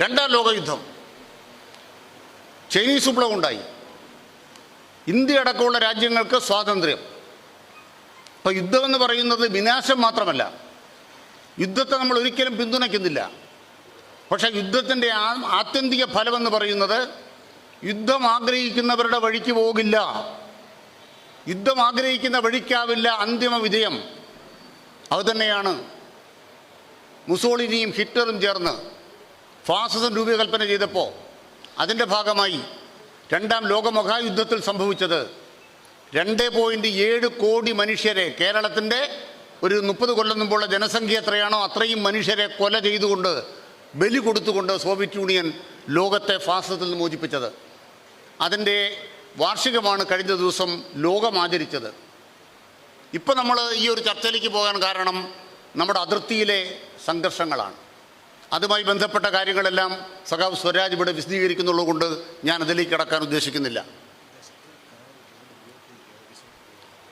രണ്ടാം ലോകയുദ്ധം. ചൈനീസ് വിപ്ലവം ഉണ്ടായി. ഇന്ത്യ അടക്കമുള്ള രാജ്യങ്ങൾക്ക് സ്വാതന്ത്ര്യം. അപ്പോൾ യുദ്ധമെന്ന് പറയുന്നത് വിനാശം മാത്രമല്ല. യുദ്ധത്തെ നമ്മൾ ഒരിക്കലും പിന്തുണയ്ക്കുന്നില്ല. പക്ഷേ യുദ്ധത്തിന്റെ ആത്യന്തിക ഫലമെന്ന് പറയുന്നത് യുദ്ധം ആഗ്രഹിക്കുന്നവരുടെ വഴിക്ക് പോകില്ല. യുദ്ധം ആഗ്രഹിക്കുന്ന വഴിക്കാവില്ല അന്തിമ വിജയം. അതുതന്നെയാണ് മുസോളിനിയും ഹിറ്റ്ലറും ചേർന്ന് ഫാസിസം രൂപകൽപ്പന ചെയ്തപ്പോൾ അതിന്റെ ഭാഗമായി രണ്ടാം ലോകമഹായുദ്ധത്തിൽ സംഭവിച്ചത് രണ്ട് പോയിന്റ് ഏഴ് കോടി മനുഷ്യരെ കേരളത്തിന്റെ ഒരു മുപ്പത് കൊല്ലം മുമ്പുള്ള ജനസംഖ്യ എത്രയാണോ അത്രയും മനുഷ്യരെ കൊല ചെയ്തുകൊണ്ട് ബലി കൊടുത്തുകൊണ്ട് സോവിയറ്റ് യൂണിയൻ ലോകത്തെ ഫാസിസത്തിൽ നിന്ന് മോചിപ്പിച്ചത്. അതിന്റെ വാർഷികമാണ് കഴിഞ്ഞ ദിവസം ലോകം ആചരിച്ചത്. ഇപ്പം നമ്മൾ ഈ ഒരു ചർച്ചയിലേക്ക് പോകാൻ കാരണം നമ്മുടെ അതിർത്തിയിലെ സംഘർഷങ്ങളാണ്. അതുമായി ബന്ധപ്പെട്ട കാര്യങ്ങളെല്ലാം സഖാവ് സ്വരാജ് ഇവിടെ വിശദീകരിക്കുന്നുള്ളത് കൊണ്ട് ഞാൻ അതിലേക്ക് കടക്കാൻ ഉദ്ദേശിക്കുന്നില്ല.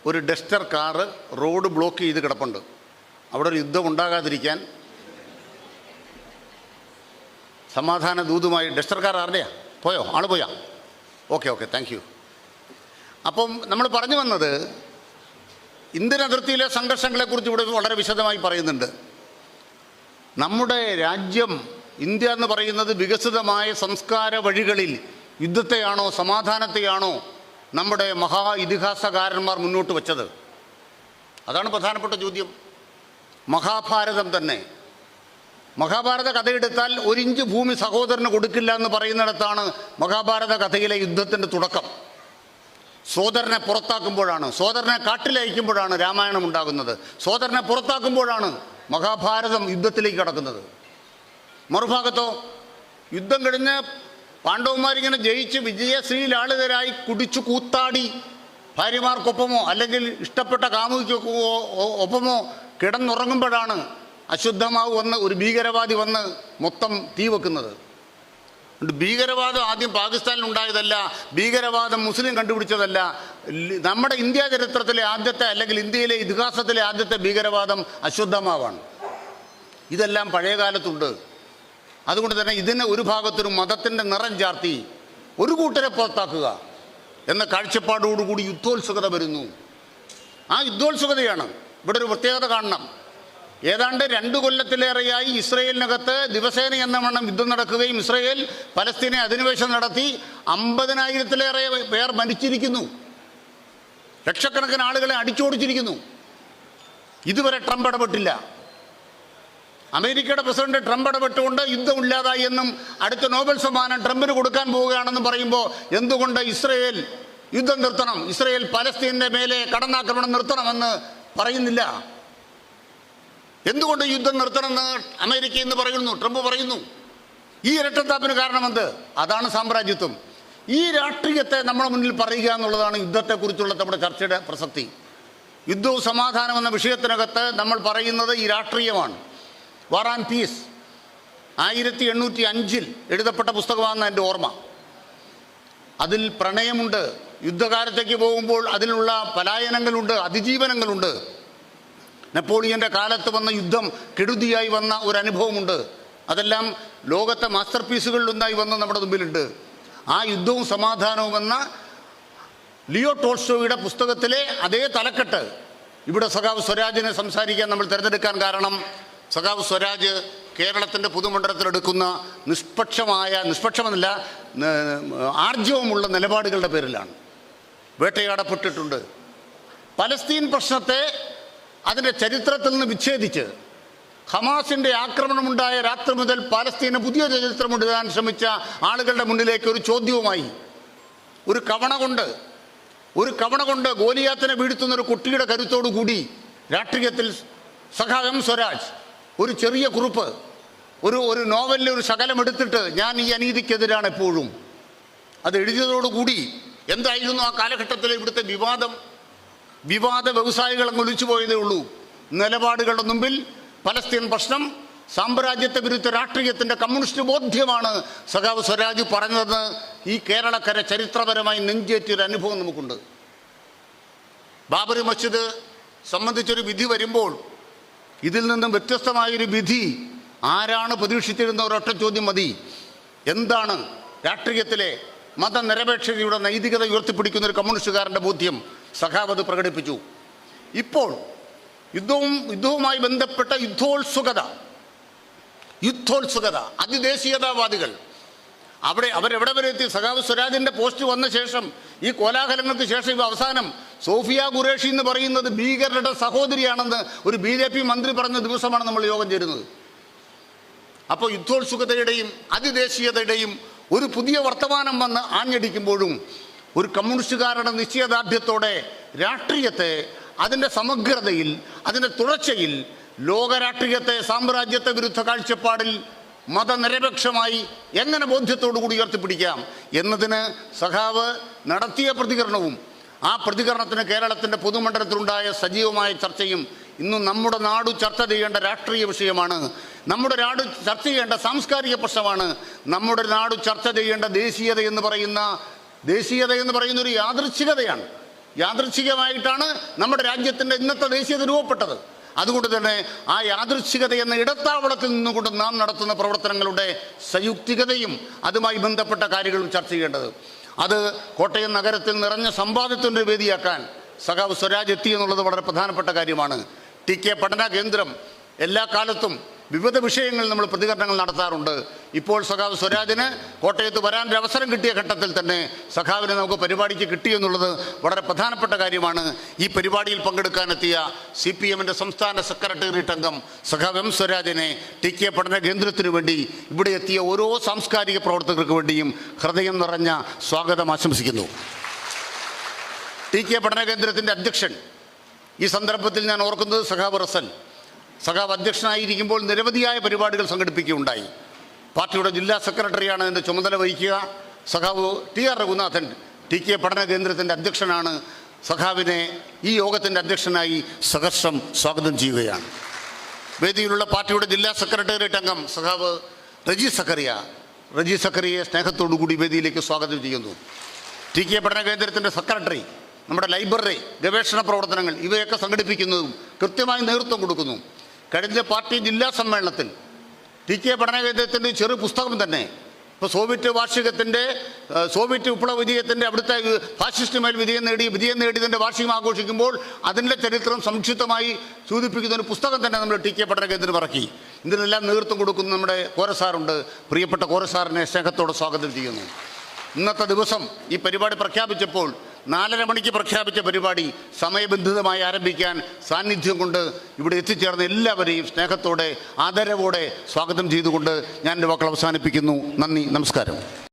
ഒരു ഡസ്റ്റർ കാറ് റോഡ് ബ്ലോക്ക് ചെയ്ത് കിടപ്പുണ്ട്. അവിടെ ഒരു യുദ്ധം ഉണ്ടാകാതിരിക്കാൻ സമാധാന ദൂതുമായി ഡസ്റ്റർ കാർ ആരുടെയാ? പോയോ? ആൾ പോയാ? ഓക്കെ ഓക്കെ താങ്ക് യു അപ്പം നമ്മൾ പറഞ്ഞു വന്നത് ഇന്ത്യൻ അതിർത്തിയിലെ സംഘർഷങ്ങളെക്കുറിച്ച് ഇവിടെ വളരെ വിശദമായി പറയുന്നുണ്ട്. നമ്മുടെ രാജ്യം ഇന്ത്യ എന്ന് പറയുന്നത് വികസിതമായ സംസ്കാര വഴികളിൽ യുദ്ധത്തെയാണോ സമാധാനത്തെയാണോ നമ്മുടെ മഹാ ഇതിഹാസകാരന്മാർ മുന്നോട്ട് വച്ചത്? അതാണ് പ്രധാനപ്പെട്ട ചോദ്യം. മഹാഭാരതം തന്നെ. മഹാഭാരത കഥയെടുത്താൽ ഒരിഞ്ച് ഭൂമി സഹോദരന് കൊടുക്കില്ല എന്ന് പറയുന്നിടത്താണ് മഹാഭാരത കഥയിലെ യുദ്ധത്തിന്റെ തുടക്കം. സോദരനെ പുറത്താക്കുമ്പോഴാണ് സോദരനെ കാട്ടിലയക്കുമ്പോഴാണ് രാമായണം ഉണ്ടാകുന്നത്. സോദരനെ പുറത്താക്കുമ്പോഴാണ് മഹാഭാരതം യുദ്ധത്തിലേക്ക് കടക്കുന്നത്. മറുഭാഗത്തോ യുദ്ധം കഴിഞ്ഞ് പാണ്ഡവന്മാരിങ്ങനെ ജയിച്ച് വിജയശ്രീലാളിതരായി കുടിച്ചു കൂത്താടി ഭാര്യമാർക്കൊപ്പമോ അല്ലെങ്കിൽ ഇഷ്ടപ്പെട്ട കാമുകിക്കൊക്കെ ഒപ്പമോ കിടന്നുറങ്ങുമ്പോഴാണ് അശുദ്ധമാവ് വന്ന് ഒരു ഭീകരവാദി വന്ന് മൊത്തം തീ വെക്കുന്നത്. ഭീകരവാദം ആദ്യം പാകിസ്ഥാനിൽ ഉണ്ടായതല്ല ഭീകരവാദം മുസ്ലിം കണ്ടുപിടിച്ചതല്ല. നമ്മുടെ ഇന്ത്യ ചരിത്രത്തിലെ ആദ്യത്തെ അല്ലെങ്കിൽ ഇന്ത്യയിലെ ഇതിഹാസത്തിലെ ആദ്യത്തെ ഭീകരവാദം അശുദ്ധമാവാണ് ഇതെല്ലാം പഴയ കാലത്തുണ്ട് അതുകൊണ്ട് തന്നെ ഇതിന് ഒരു ഭാഗത്തൊരു മതത്തിന്റെ നിറം ചാർത്തി ഒരു കൂട്ടരെ പുറത്താക്കുക എന്ന കാഴ്ചപ്പാടോടുകൂടി യുദ്ധോത്സുകത വരുന്നു. ആ യുദ്ധോത്സുകതയാണ് ഇവിടെ ഒരു പ്രത്യേകത കാണണം. ഏതാണ്ട് രണ്ടു കൊല്ലത്തിലേറെയായി ഇസ്രയേലിനകത്ത് ദിവസേന എന്ന വണ്ണം യുദ്ധം നടക്കുകയും ഇസ്രയേൽ പലസ്തീനെ അധിനിവേശം നടത്തി അമ്പതിനായിരത്തിലേറെ പേർ മരിച്ചിരിക്കുന്നു. ലക്ഷക്കണക്കിന് ആളുകളെ അടിച്ചോടിച്ചിരിക്കുന്നു. ഇതുവരെ ട്രംപ് ഇടപെട്ടില്ല. അമേരിക്കയുടെ പ്രസിഡന്റ് ട്രംപ് ഇടപെട്ടുകൊണ്ട് യുദ്ധം ഇല്ലാതായി എന്നും അടുത്ത നോബൽ സമ്മാനം ട്രംപിന് കൊടുക്കാൻ പോവുകയാണെന്ന് പറയുമ്പോൾ എന്തുകൊണ്ട് ഇസ്രയേൽ യുദ്ധം നിർത്തണം? ഇസ്രയേൽ പലസ്തീന്റെ മേലെ കടന്നാക്രമണം നിർത്തണമെന്ന് പറയുന്നില്ല. എന്തുകൊണ്ട് യുദ്ധം നിർത്തണമെന്ന് അമേരിക്ക എന്ന് പറയുന്നു? ട്രംപ് പറയുന്നു. ഈ ഇരട്ടത്താപ്പിന് കാരണമെന്ത്? അതാണ് സാമ്രാജ്യത്വം. ഈ രാഷ്ട്രീയത്തെ നമ്മുടെ മുന്നിൽ പറയുക എന്നുള്ളതാണ് യുദ്ധത്തെക്കുറിച്ചുള്ള നമ്മുടെ ചർച്ചയുടെ പ്രസക്തി. യുദ്ധവും സമാധാനം എന്ന വിഷയത്തിനകത്ത് നമ്മൾ പറയുന്നത് ഈ രാഷ്ട്രീയമാണ്. വാർ ആൻഡ് പീസ് ആയിരത്തി എണ്ണൂറ്റി അഞ്ചിൽ എഴുതപ്പെട്ട പുസ്തകമാണെന്ന് എന്റെ ഓർമ്മ. അതിൽ പ്രണയമുണ്ട്. യുദ്ധകാലത്തേക്ക് പോകുമ്പോൾ അതിലുള്ള പലായനങ്ങളുണ്ട് അതിജീവനങ്ങളുണ്ട്. നെപ്പോളിയന്റെ കാലത്ത് വന്ന യുദ്ധം കെടുതിയായി വന്ന ഒരു അനുഭവമുണ്ട് അതെല്ലാം ലോകത്തെ മാസ്റ്റർ പീസുകളിലൊന്നായി വന്ന് നമ്മുടെ മുമ്പിലുണ്ട്. ആ യുദ്ധവും സമാധാനവും എന്ന ലിയോ ടോൾസ്റ്റോയുടെ പുസ്തകത്തിലെ അതേ തലക്കെട്ട്. ഇവിടെ സഖാവ് സ്വരാജിനെ സംസാരിക്കാൻ നമ്മൾ തിരഞ്ഞെടുക്കാൻ കാരണം സഖാവ് സ്വരാജ് കേരളത്തിന്റെ പുതുമണ്ഡലത്തിലെടുക്കുന്ന നിഷ്പക്ഷമായ നിഷ്പക്ഷമെന്നല്ല ആർജവമുള്ള നിലപാടുകളുടെ പേരിലാണ്. വേട്ടയാടപ്പെട്ടിട്ടുണ്ട്. പലസ്തീൻ പ്രശ്നത്തെ അതിന്റെ ചരിത്രത്തിൽ നിന്ന് വിച്ഛേദിച്ച് ഹമാസിന്റെ ആക്രമണമുണ്ടായ രാത്രി മുതൽ പാലസ്തീന് പുതിയ ചരിത്രം ഉണ്ടാൻ ശ്രമിച്ച ആളുകളുടെ മുന്നിലേക്ക് ഒരു ചോദ്യവുമായി. ഒരു കവണ കൊണ്ട് ഒരു കവണ കൊണ്ട് ഗോലിയാത്തിനെ വീഴ്ത്തുന്ന ഒരു കുട്ടിയുടെ കരുത്തോടു കൂടി രാഷ്ട്രീയത്തിൽ സഖാവം സ്വരാജ് ഒരു ചെറിയ കുറിപ്പ് ഒരു ഒരു നോവലിൽ ഒരു ശകലം എടുത്തിട്ട് ഞാൻ ഈ അനീതിക്കെതിരാണ് എപ്പോഴും. അത് എഴുതിയതോടുകൂടി എന്തായിരുന്നു ആ കാലഘട്ടത്തിലെ ഇവിടുത്തെ വിവാദം? വിവാദ വ്യവസായികൾ അങ്ങ് ഒലിച്ചുപോയതേ ഉള്ളൂ. നിലപാടുകളുടെ മുമ്പിൽ പലസ്തീൻ പ്രശ്നം സാമ്രാജ്യത്തെ വിരുദ്ധ രാഷ്ട്രീയത്തിന്റെ കമ്മ്യൂണിസ്റ്റ് ബോധ്യമാണ് സഖാവ് സ്വരാജ് പറഞ്ഞതെന്ന് ഈ കേരളക്കര ചരിത്രപരമായി നെഞ്ചേറ്റിയൊരു അനുഭവം നമുക്കുണ്ട്. ബാബറി മസ്ജിദ് സംബന്ധിച്ചൊരു വിധി വരുമ്പോൾ ഇതിൽ നിന്നും വ്യത്യസ്തമായൊരു വിധി ആരാണ് പ്രതീക്ഷിച്ചിരുന്ന ഒരൊറ്റ ചോദ്യം മതി. എന്താണ് രാഷ്ട്രീയത്തിലെ മതനിരപേക്ഷതയുടെ നൈതികത ഉയർത്തിപ്പിടിക്കുന്ന ഒരു കമ്മ്യൂണിസ്റ്റുകാരന്റെ ബോധ്യം? സഖാവത് പ്രകടിപ്പിച്ചു. ഇപ്പോൾ യുദ്ധവും യുദ്ധവുമായി ബന്ധപ്പെട്ട യുദ്ധോത്സുകത യുദ്ധോത്സുകത അതിദേശീയതാവാദികൾ അവിടെ അവരെവിടെ വരെ എത്തി? സഖാവ് സ്വരാജിന്റെ പോസ്റ്റ് വന്ന ശേഷം ഈ കോലാഹലങ്ങൾക്ക് ശേഷം ഇവ അവസാനം സോഫിയ ഖുറേഷി എന്ന് പറയുന്നത് ഭീകരരുടെ സഹോദരിയാണെന്ന് ഒരു ബി ജെ പി മന്ത്രി പറഞ്ഞ ദിവസമാണ് നമ്മൾ യോഗം ചേരുന്നത്. അപ്പോൾ യുദ്ധോത്സുകതയുടെയും അതിദേശീയതയുടെയും ഒരു പുതിയ വർത്തമാനം വന്ന് ആഞ്ഞടിക്കുമ്പോഴും ഒരു കമ്മ്യൂണിസ്റ്റുകാരുടെ നിശ്ചയദാർഢ്യത്തോടെ രാഷ്ട്രീയത്തെ അതിന്റെ സമഗ്രതയിൽ അതിന്റെ തുടർച്ചയിൽ ലോകരാഷ്ട്രീയത്തെ സാമ്രാജ്യത്തെ വിരുദ്ധ കാഴ്ചപ്പാടിൽ മതനിരപേക്ഷമായി എങ്ങനെ ബോധ്യത്തോടുകൂടി ഉയർത്തിപ്പിടിക്കാം എന്നതിന് സഖാവ് നടത്തിയ പ്രതികരണവും ആ പ്രതികരണത്തിന് കേരളത്തിന്റെ പൊതുമണ്ഡലത്തിലുണ്ടായ സജീവമായ ചർച്ചയും ഇന്ന് നമ്മുടെ നാട് ചർച്ച ചെയ്യേണ്ട രാഷ്ട്രീയ വിഷയമാണ്. നമ്മുടെ നാട് ചർച്ച ചെയ്യേണ്ട സാംസ്കാരിക പ്രശ്നമാണ്. നമ്മുടെ നാട് ചർച്ച ചെയ്യേണ്ട ദേശീയത എന്ന് പറയുന്ന ദേശീയത എന്ന് പറയുന്ന ഒരു യാദൃച്ഛികതയാണ്. യാദൃച്ഛികമായിട്ടാണ് നമ്മുടെ രാജ്യത്തിന്റെ ഇന്നത്തെ ദേശീയത രൂപപ്പെട്ടത്. അതുകൊണ്ട് തന്നെ ആ യാദൃച്ഛികത എന്ന ഇടത്താവളത്തിൽ നിന്നുകൊണ്ട് നാം നടത്തുന്ന പ്രവർത്തനങ്ങളുടെ സയുക്തികതയും അതുമായി ബന്ധപ്പെട്ട കാര്യങ്ങളും ചർച്ച ചെയ്യേണ്ടത്. അത് കോട്ടയം നഗരത്തിൽ നിറഞ്ഞ സമ്പാദ്യത്തിന്റെ വേദിയാക്കാൻ സഖാവ് സ്വരാജ് എത്തി എന്നുള്ളത് വളരെ പ്രധാനപ്പെട്ട കാര്യമാണ്. ടി കെ പഠന കേന്ദ്രം എല്ലാ കാലത്തും വിവിധ വിഷയങ്ങളിൽ നമ്മൾ പ്രതികരണങ്ങൾ നടത്താറുണ്ട്. ഇപ്പോൾ സഖാവ് സ്വരാജിന് കോട്ടയത്ത് വരാൻ അവസരം കിട്ടിയ ഘട്ടത്തിൽ തന്നെ സഖാവിനെ നമുക്ക് പരിപാടിക്ക് കിട്ടിയെന്നുള്ളത് വളരെ പ്രധാനപ്പെട്ട കാര്യമാണ്. ഈ പരിപാടിയിൽ പങ്കെടുക്കാനെത്തിയ സി പി എമ്മിന്റെ സംസ്ഥാന സെക്രട്ടേറിയറ്റ് അംഗം സഖാവ് എം സ്വരാജിനെ ടി കെ പഠന കേന്ദ്രത്തിനു വേണ്ടി ഇവിടെ എത്തിയ ഓരോ സാംസ്കാരിക പ്രവർത്തകർക്ക് വേണ്ടിയും ഹൃദയം നിറഞ്ഞ സ്വാഗതം ആശംസിക്കുന്നു. ടി കെ പഠന കേന്ദ്രത്തിന്റെ അധ്യക്ഷൻ. ഈ സന്ദർഭത്തിൽ ഞാൻ ഓർക്കുന്നത് സഖാവ് റസൽ സഖാവ് അധ്യക്ഷനായിരിക്കുമ്പോൾ നിരവധിയായ പരിപാടികൾ സംഘടിപ്പിക്കുകയുണ്ടായി. പാർട്ടിയുടെ ജില്ലാ സെക്രട്ടറിയാണ് അതിന്റെ ചുമതല വഹിക്കുക. സഖാവ് T R Raghunathan T K പഠന കേന്ദ്രത്തിന്റെ അധ്യക്ഷനാണ്. സഖാവിനെ ഈ യോഗത്തിന്റെ അധ്യക്ഷനായി സഹർഷം സ്വാഗതം ചെയ്യുകയാണ്. വേദിയിലുള്ള പാർട്ടിയുടെ ജില്ലാ സെക്രട്ടേറിയറ്റ് അംഗം സഖാവ് റജി സക്കറിയ റജി സക്കറിയെ സ്നേഹത്തോടു കൂടി വേദിയിലേക്ക് സ്വാഗതം ചെയ്യുന്നു. ടി കെ പഠന കേന്ദ്രത്തിന്റെ സെക്രട്ടറി നമ്മുടെ ലൈബ്രറി ഗവേഷണ പ്രവർത്തനങ്ങൾ ഇവയൊക്കെ സംഘടിപ്പിക്കുന്നതും കൃത്യമായി നേതൃത്വം കൊടുക്കുന്നു. കഴിഞ്ഞ പാർട്ടി ജില്ലാ സമ്മേളനത്തിൽ ടി കെ പഠനകേന്ദ്രത്തിന്റെ ചെറു പുസ്തകം തന്നെ ഇപ്പോൾ സോവിയറ്റ് വാർഷികത്തിന്റെ സോവിയറ്റ് വിപ്ലവ വിജയത്തിന്റെ അവിടുത്തെ ഫാസിസ്റ്റ് മേൽ വിജയം നേടി വിജയം നേടിയതിന്റെ വാർഷികം ആഘോഷിക്കുമ്പോൾ അതിന്റെ ചരിത്രം സംക്ഷിപ്തമായി സൂചിപ്പിക്കുന്ന ഒരു പുസ്തകം തന്നെ നമ്മൾ ടി കെ പഠന കേന്ദ്രം ഇറക്കി ഇതിനെല്ലാം നേതൃത്വം കൊടുക്കുന്ന നമ്മുടെ കോരസാറുണ്ട്. പ്രിയപ്പെട്ട കോരസാറിനെ സ്നേഹത്തോടെ സ്വാഗതം ചെയ്യുന്നു. ഇന്നത്തെ ദിവസം ഈ പരിപാടി പ്രഖ്യാപിച്ചപ്പോൾ നാലര മണിക്ക് പ്രഖ്യാപിച്ച പരിപാടി സമയബന്ധിതമായി ആരംഭിക്കാൻ സാന്നിധ്യം കൊണ്ട് ഇവിടെ എത്തിച്ചേർന്ന എല്ലാവരെയും സ്നേഹത്തോടെ ആദരവോടെ സ്വാഗതം ചെയ്തുകൊണ്ട് ഞാൻ എന്റെ വാക്കുകൾ അവസാനിപ്പിക്കുന്നു. നന്ദി നമസ്കാരം.